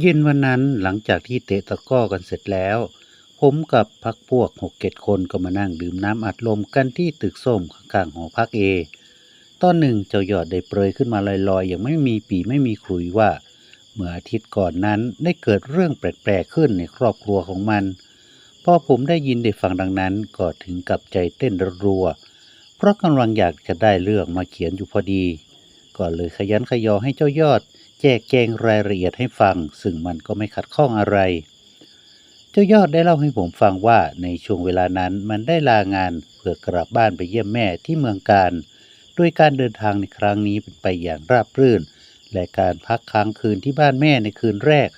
เย็นวันนั้นหลังจากที่เตะตะก้อกันเสร็จแล้ว ผมกับพักพวกหกเจ็ดคนก็มานั่งดื่มน้ำอัดลมกันที่ตึกส้มข้างหอพักเอ ตอนหนึ่งเจ้ายอดได้เปรยขึ้นมาลอยๆ อย่างไม่มีปีไม่มีขลุยว่า เมื่ออาทิตย์ก่อนนั้นได้เกิดเรื่องแปลกๆขึ้นในครอบครัวของมัน พอผมได้ยินได้ฟังดังนั้นก็ถึงกับใจเต้นรัวเพราะกำลังอยากจะได้เรื่องมาเขียนอยู่พอดี ก็เลยขยันขยอให้เจ้ายอด แจกแจงรายละเอียดให้ฟัง ซึ่งมันก็ไม่ขัดข้องอะไร เจ้ายอดได้เล่าให้ผมฟังว่าในช่วงเวลานั้นมันได้ลางานเพื่อกลับบ้านไปเยี่ยมแม่ที่เมืองการโดยการเดินทางในครั้งนี้เป็นไปอย่างราบรื่น และการพักค้างคืนที่บ้านแม่ในคืนแรก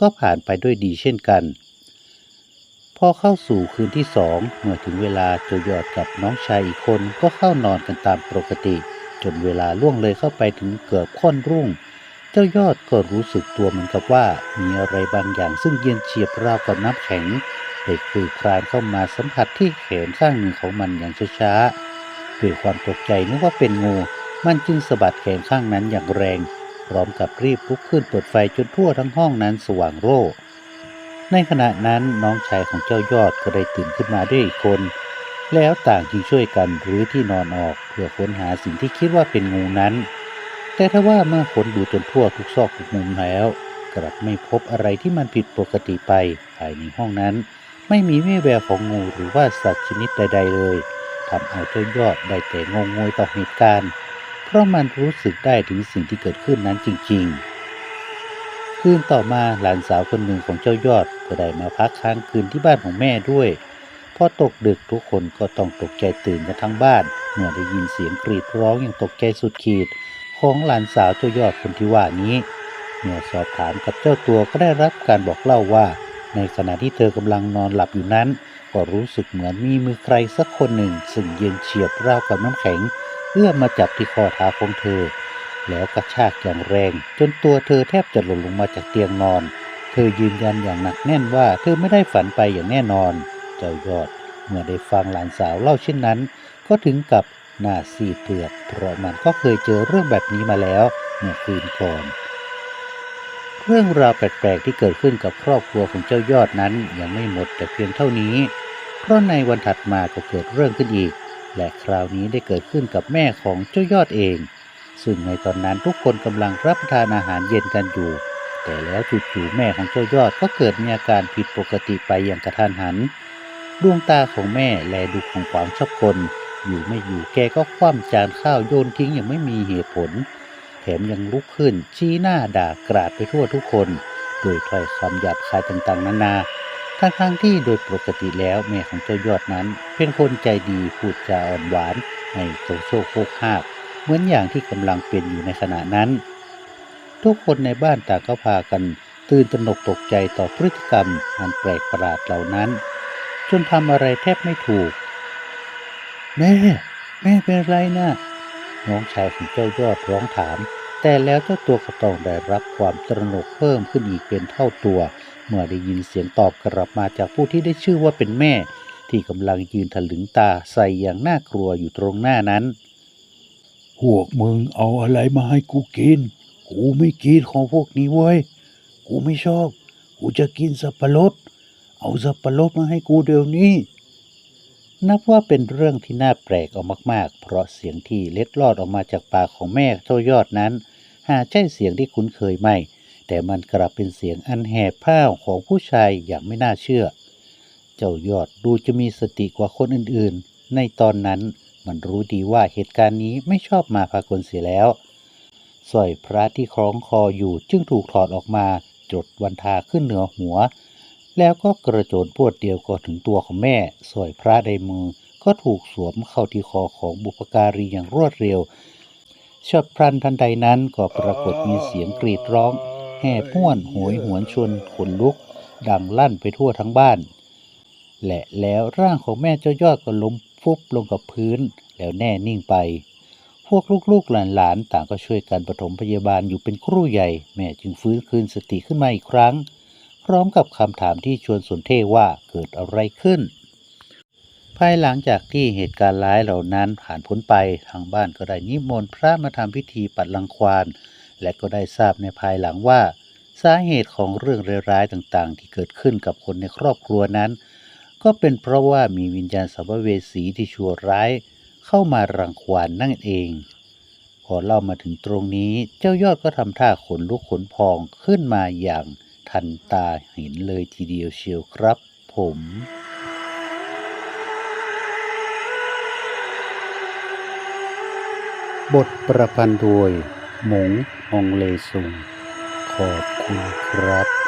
ก็ผ่านไปด้วยดีเช่นกัน พอเข้าสู่คืนที่สองเมื่อถึงเวลาเจ้ายอดกับน้องชายอีกคนก็เข้านอนกันตามปกติ จนเวลาล่วงเลยเข้าไปถึงเกือบค่อนรุ่ง จ้ายอดก็รู้สึกตัวเหมือนกับว่ามีอะไรบางอย่างซึ่งเย็นเฉียบราวกับน้ำแข็งได้คลือคลานเข้ามาสัมผัสที่แขนข้างหนึ่งของมันอย่างช้าๆด้วยความตกใจนึกว่าเป็นงู มันจึงสะบัดแขนข้างนั้นอย่างแรง พร้อมกับรีบลุกขึ้นเปิดไฟจนทั่วทั้งห้องนั้นสว่างโร่ในขณะนั้นน้องชายของเจ้ายอดก็ได้ตื่นขึ้นมาด้วยอีกคน แล้วต่างจึงช่วยกันรื้อที่นอนออกเพื่อค้นหาสิ่งที่คิดว่าเป็นงูนั้น แต่ถ้าว่าเมื่อค้นดูจนทั่วทุกซอกทุกมุมแล้ว กลับไม่พบอะไรที่มันผิดปกติไปภายในห้องนั้น ไม่มีแม่แววของงูหรือว่าสัตว์ชนิดใด ๆ เลยทำเอาเจ้ายอดได้แต่งงงวยต่อเหตุการณ์ เพราะมันรู้สึกได้ถึงสิ่งที่เกิดขึ้นนั้นจริง ๆคืนต่อมาหลานสาวคนหนึ่งของเจ้ายอดก็ได้มาพักค้างคืนที่บ้านของแม่ด้วยพอตกดึกทุกคนก็ต้องตกใจตื่นกันทั้งบ้านเมื่อได้ยินเสียงกรีดร้องอย่างตกใจสุดขีด ของหลานสาวเจ้ายอดคนที่ว่านี้เมื่อสอบถามกับเจ้าตัวก็ได้รับการบอกเล่าว่า ในขณะที่เธอกำลังนอนหลับอยู่นั้น ก็รู้สึกเหมือนมีมือใครสักคนหนึ่งซึ่งเย็นเฉียบราวกับน้ำแข็งเอื้อมมาจับที่ข้อเท้าของเธอ แล้วกระชากอย่างแรง จนตัวเธอแทบจะหล่นลงมาจากเตียงนอน เธอยืนยันอย่างหนักแน่นว่าเธอไม่ได้ฝันไปอย่างแน่นอน เจ้ายอดเมื่อได้ฟังหลานสาวเล่าเช่นนั้น ก็ถึงกับ หน้าซีดเผือกเพราะมันก็เคยเจอเรื่องแบบนี้มาแล้วเมื่อคืนก่อน เรื่องราวแปลกๆที่เกิดขึ้นกับครอบครัวของเจ้ายอดนั้นยังไม่หมดแต่เพียงเท่านี้ เพราะในวันถัดมาก็เกิดเรื่องขึ้นอีก และคราวนี้ได้เกิดขึ้นกับแม่ของเจ้ายอดเอง ซึ่งในตอนนั้นทุกคนกำลังรับประทานอาหารเย็นกันอยู่ แต่แล้วจู่ๆแม่ของเจ้ายอดก็เกิดมีอาการผิดปกติไปอย่างกระทันหันดวงตาของแม่แลดูของขวางชอบคน อยู่ไม่อยู่แกก็คว่ำจานข้าวโยนทิ้งอย่างไม่มีเหตุผล แถมยังลุกขึ้น ชี้หน้าด่ากราดไปทั่วทุกคน โดยถ้อยคำหยาบคายต่างๆ นานาทั้งๆที่โดยปกติแล้วแม่ของเจ้ายอดนั้น เป็นคนใจดีพูดจาอ่อนหวานไม่โตโซโคกหากเหมือนอย่างที่กำลังเป็นอยู่ในขณะนั้น ทุกคนในบ้านต่างก็พากันตื่นตระหนกตกใจต่อพฤติกรรมอันแปลกประหลาดเหล่านั้น จนทำอะไรแทบไม่ถูก แม่ แม่เป็นไรนะน้องชายของเจ้ายอดร้องถาม แต่แล้วเจ้าตัวก็ต้องได้รับความตระหนกเพิ่มขึ้นอีกเป็นเท่าตัว เมื่อได้ยินเสียงตอบกลับมาจากผู้ที่ได้ชื่อว่าเป็นแม่ ที่กำลังยืนถลึงตาใส่อย่างน่ากลัวอยู่ตรงหน้านั้นพวกมึงเอาอะไรมาให้กูกิน กูไม่กินของพวกนี้เว้ย กูไม่ชอบ กูจะกินสับปะรด เอาสับปะรดมาให้กูเดี๋ยวนี้ นับว่าเป็นเรื่องที่น่าแปลกเอามากๆ เพราะเสียงที่เล็ดลอดออกมาจากปากของแม่เจ้ายอดนั้น หาใช่เสียงที่คุ้นเคยไม่ แต่มันกลับเป็นเสียงอันแหบผ้าของผู้ชายอย่างไม่น่าเชื่อ เจ้ายอดดูจะมีสติกว่าคนอื่นๆ ในตอนนั้นมันรู้ดีว่าเหตุการณ์นี้ไม่ชอบมาพากลเสียแล้วสร้อยพระที่คล้องคออยู่จึงถูกถอดออกมาจดวันทาขึ้นเหนือหัว แล้วก็กระโจนพวดเดียวก็ถึงตัวของแม่สอยพระในมือ ก็ถูกสวมเข้าที่คอของบุพการีอย่างรวดเร็วฉับพลันทันใดนั้นก็ปรากฏมีเสียงกรีดร้อง แห่พ้วนโหยหวนชวนขนลุก ดังลั่นไปทั่วทั้งบ้าน และแล้วร่างของแม่เจ้ายอดก็ล้มฟุบลงกับพื้นแล้วแน่นิ่งไป พวกลูกๆหลานๆต่างก็ช่วยกันปฐมพยาบาลอยู่เป็นครู่ใหญ่ แม่จึงฟื้นคืนสติขึ้นมาอีกครั้ง พร้อมกับคำถามที่ชวนสนเท่ว่าเกิดอะไรขึ้น ภายหลังจากที่เหตุการณ์ร้ายเหล่านั้นผ่านพ้นไปทางบ้านก็ได้นิมนต์พระมาทำพิธีปัดรังควานและก็ได้ทราบในภายหลังว่า สาเหตุของเรื่องร้ายๆต่างๆ ที่เกิดขึ้นกับคนในครอบครัวนั้น ก็เป็นเพราะว่ามีวิญญาณสัมภเวสีที่ชั่วร้ายเข้ามารังควานนั่นเอง พอเล่ามาถึงตรงนี้เจ้ายอดก็ทำท่าขนลุกขนพองขึ้นมาอย่าง ทันตาเห็นเลยทีเดียวเชียวครับผมบทประพันธ์โดยหมงองเลซุง ขอบคุณครับ